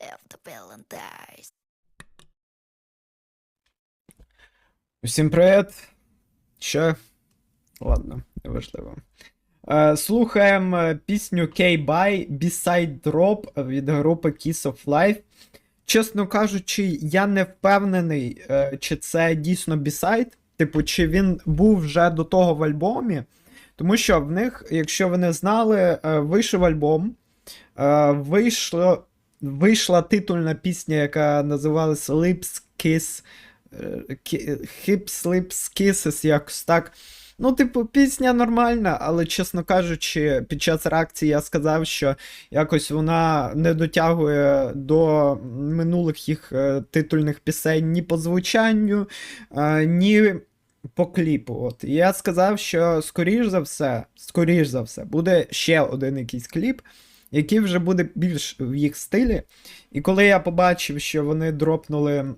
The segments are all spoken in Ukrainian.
The Valentine's. Усім привіт. Що? Ладно, неважливо. Е, слухаємо е, пісню K-Bye B-Side Drop від групи Kiss of Life. Чесно кажучи, я не впевнений, е, чи це дійсно B-Side, типу, чи він був вже до того в альбомі. Тому що в них, якщо ви не знали, вийшов альбом, вийшло, вийшла титульна пісня, яка називалась Lips Kiss. е, Hips, Lips, Kisses, якось так. Ну, типу, пісня нормальна, але, чесно кажучи, під час реакції я сказав, що якось вона не дотягує до минулих їх е, титульних пісень ні по звучанню, е, ні по кліпу. От. Я сказав, що скоріш за все, скоріш за все, буде ще один якийсь кліп, який вже буде більш в їх стилі. І коли я побачив, що вони дропнули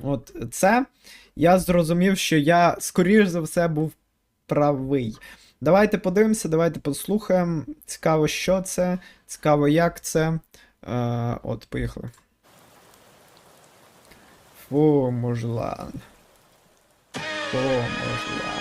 от це, я зрозумів, що я, скоріш за все, був правий. Давайте подивимося, давайте послухаємо. Цікаво, що це, цікаво, як це. Е, от, поїхали. Фу, мужлан. Фу, мужлан.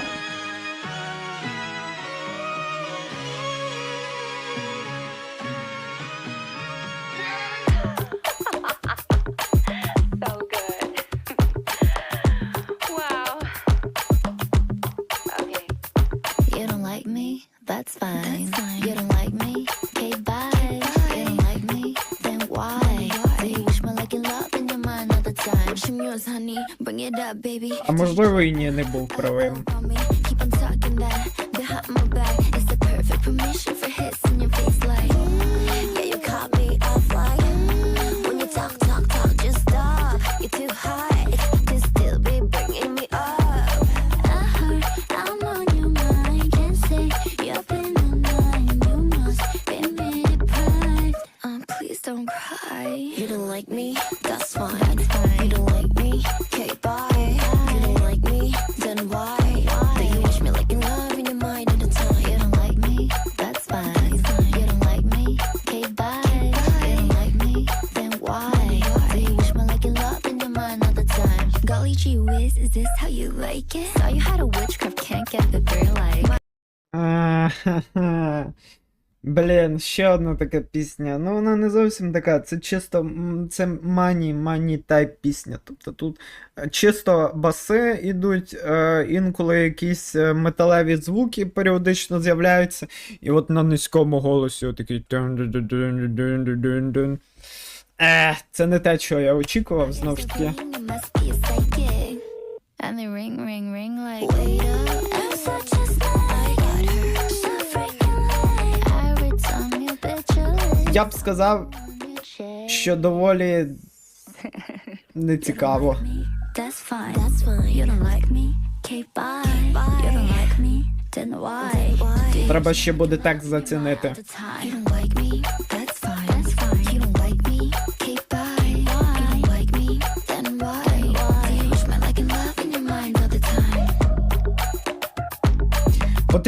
You must be made deprived. Um, please don't cry. You don't like me? That's fine. That's fine. You don't like me? Okay, Golly gee whiz, is this how you like it? Saw you had a witchcraft, can't get the girl like. Блін, ще одна така пісня. Ну, вона не зовсім така. Це чисто це мані, мані тайп пісня. Тобто тут е, чисто баси йдуть, е, інколи якісь е, металеві звуки періодично з'являються. І от на низькому голосі отакий. Е, це не те, що я очікував, знову ж таки. And they ring, ring, ring like. Wait up, I'm such a snake. So freaking late. Every time you bitch a lick Я б сказав, on your cheek. що доволі? Do you Треба ще буде текст зацінити.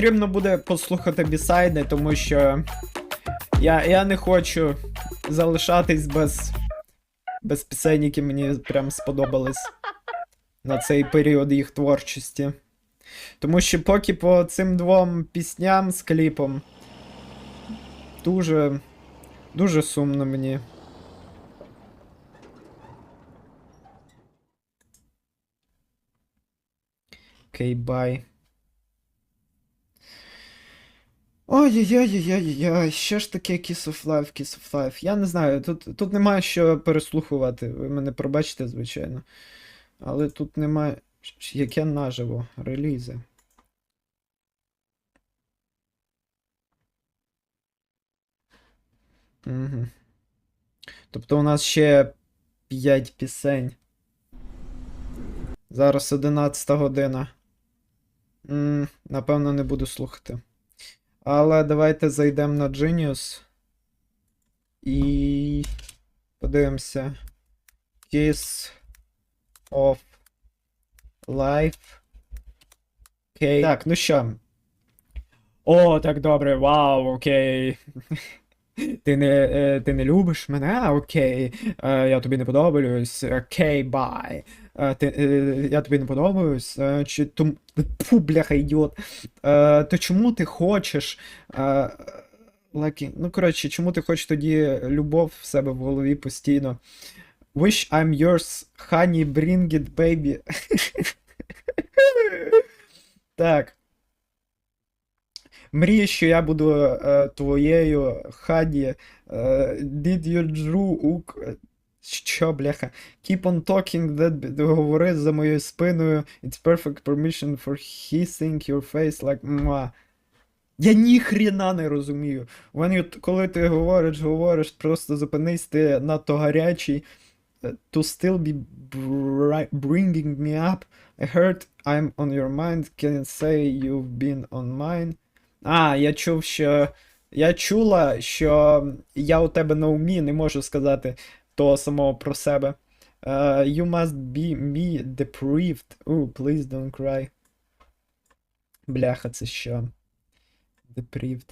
Потрібно буде послухати бісайди, тому що я, я не хочу залишатись без, без пісень, які мені прям сподобались на цей період їх творчості. Тому що поки по цим двом пісням з кліпом дуже, дуже сумно мені. Окей, бай. Ой-ой-ой-ой-ой-ой, що ж таке Kiss of Life, Kiss of Life? Я не знаю, тут, тут немає що переслухувати. Ви мене пробачите, звичайно. Але тут немає. Яке наживо? Релізи. Угу. Тобто у нас ще 5 пісень. Зараз 11 година. м напевно, не буду слухати. Але давайте зайдемо на Genius і подивимося. Kiss of Life. Окей. Так, ну що. О, так добре, вау, окей. Ти не, е, ти не любиш мене? Окей. Е, Я тобі не подобаюсь. Окей, бай. Е, я тобі не подобаюсь. Чи том... Фу, бляха, ідіот. То чому ти хочеш. Лакі, ну коротше, чому ти хочеш тоді любов в себе в голові постійно? Wish I'm yours, honey, bring it, baby. Так. Мрію, що я буду е, твоєю, Хані. Е, did you drew. Що, бляха? Keep on talking that говори за моєю спиною. It's perfect permission for hissing your face like муа. Я ніхрена не розумію. When you, коли ти говориш, говориш, просто зупинись, ти надто гарячий. Uh, To still be bri- bringing me up. I heard I'm on your mind. Can you say you've been on mine? А, я чув, що. Я чула, що я у тебе на умі, не можу сказати того самого про себе. Uh, you must be me depraved. Oh, please don't cry. Бляха, це що? Depraved.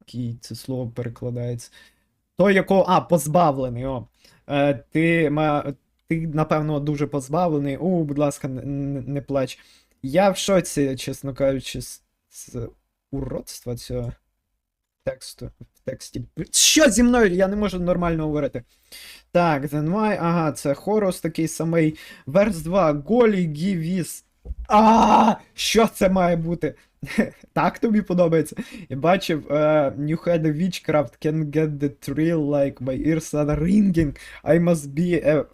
Який це слово перекладається. Той, якого. А, позбавлений, о. Е, ти, ма... ти, напевно, дуже позбавлений. О, будь ласка, не, не, плач. Я в шоці, чесно кажучи, з уродства цього тексту. В тексті. Що зі мною? Я не можу нормально говорити. Так, then why? Ага, це хорус такий самий. Верс 2. Голі гівіс. А, що це має бути? Так тобі подобається? Я бачив, е, you had a witchcraft can get the thrill like my ears are ringing. I must be a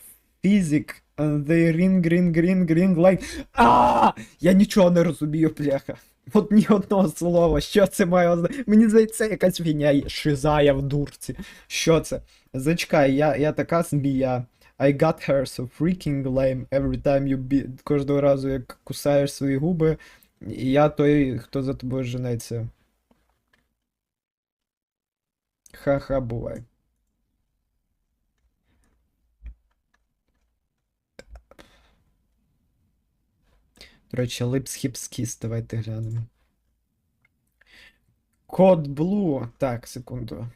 physic. And they ring, ring, ring, ring like. А! Я нічого не розумію, бляха. От ні одного слова. Що це має означати? Мені здається, якась фігня шизая в дурці. Що це? Зачекай, я, я така змія. I got her so freaking lame every time you beat. Кожного разу, як кусаєш свої губи, я той, хто за тобою женеться. Ха-ха, бувай. До речі, Lips Hips Kiss, давайте глянемо. Код Blue. Так, секунду.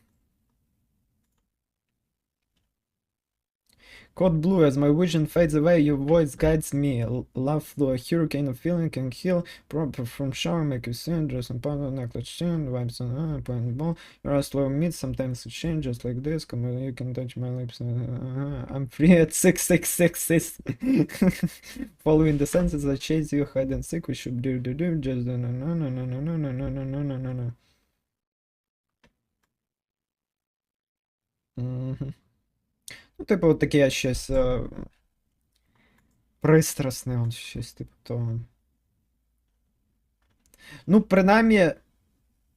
Code blue, as my vision fades away, your voice guides me. Love flow, a hurricane of feeling can heal. Proper from shower, make you sin. Dress and powder, necklace, chin, Wipes on uh, point ball. Your eyes slow meet, sometimes it change, just like this. Come on, you can touch my lips. Uh, I'm free at 6666. Following the senses, I chase you, hide and seek. We should do, do, do. Just no, no, no, no, no, no, no, no, no, no, no, no. Mm-hmm. Ну, типу, от таке щось е, пристрасне, от щось типу того. Ну, принаймні,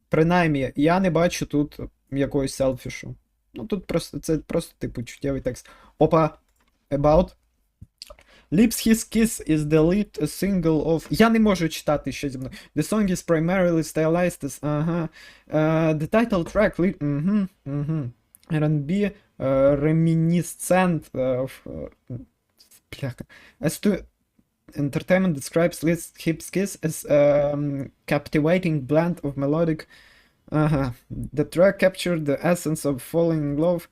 принаймні, я не бачу тут якогось селфішу. Ну, тут просто це просто, типу, чуттєвий текст. Опа, about. Lips His Kiss is the lead single of. Я не можу читати що зі мною. The song is primarily stylized as. Ага. Uh, the title track. Lead... Угу, угу. R&B uh, reminiscent of. Uh, бляха. As to entertainment describes Lips His Kiss as a um, captivating blend of melodic. Ага. The track captured the essence of falling in love.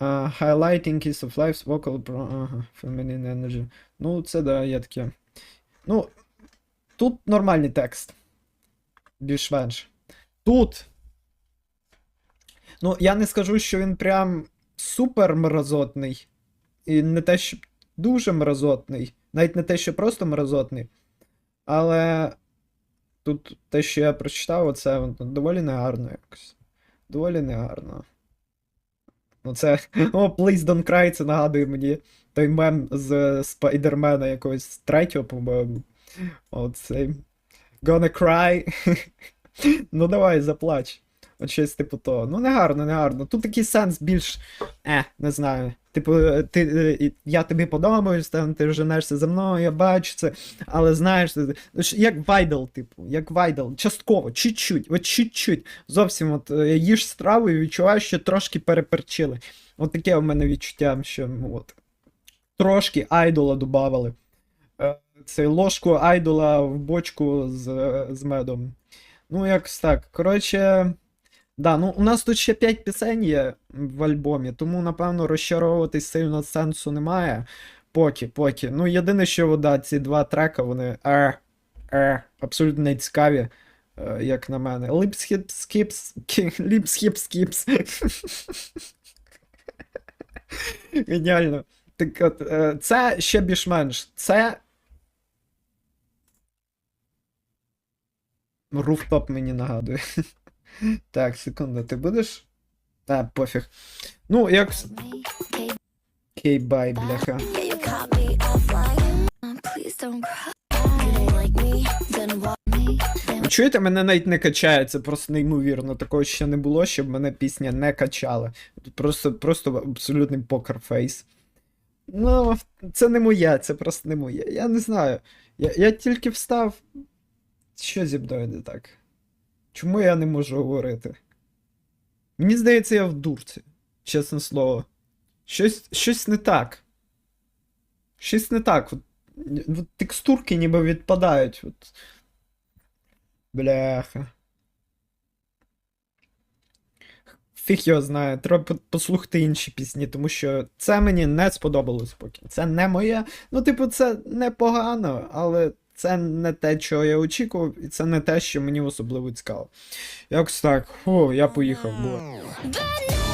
Uh, highlighting Kiss of Life's vocal pro... Ага, feminine energy. Ну, це да, є таке. Ну, тут нормальний текст. Більш-менш. Тут. Ну, я не скажу, що він прям супер мразотний. І не те, що дуже мразотний. Навіть не те, що просто мразотний. Але тут те, що я прочитав, це доволі негарно якось. Доволі негарно. Ну це. О, Please Don't Cry, це нагадує мені той мем з Спайдермена якогось третього, по-моєму. Оцей. Gonna cry. ну давай, заплач. От щось типу того. Ну, не гарно, не гарно. Тут такий сенс більш. Е, не знаю. Типу, ти, е, я тобі подобаюсь, там ти женешся за мною, я бачу це. Але знаєш, як Вайдл, типу, як Вайдл, частково, чуть-чуть, от чуть-чуть. Зовсім от е, їж страву і відчуваєш, що трошки переперчили. От таке у мене відчуття, що ну, от, трошки айдола додавали. Е, Це ложку айдола в бочку з, з медом. Ну, якось так. Коротше, Да, ну у нас тут ще 5 пісень є в альбомі, тому, напевно, розчаровуватись сильно сенсу немає. Поки, поки. Ну, єдине, що вода, ці два трека, вони е, е, абсолютно не цікаві, е, як на мене. Ліпсхіп скіпс. Ліпсхіп скіпс. Геніально. Так от, е, це ще більш-менш. Це. Руфтоп мені нагадує. Так, секунду, ти будеш? А, пофіг. Ну, як. Кейбай, бляха. Ви Чуєте, мене навіть не качає, це просто неймовірно. Такого ще не було, щоб мене пісня не качала. Просто, просто абсолютний покерфейс. Ну, це не моє, це просто не моє. Я не знаю. Я, я тільки встав. Що зі мною не так? Чому я не можу говорити? Мені здається, я в дурці, чесне слово. Щось, щось не так. Щось не так. От, от текстурки ніби відпадають. От. Бляха. Фіг його знає, треба послухати інші пісні, тому що це мені не сподобалось поки. Це не моє. Ну, типу, це непогано, але це не те, чого я очікував, і це не те, що мені особливо цікаво. Якось так. Фу, я поїхав. But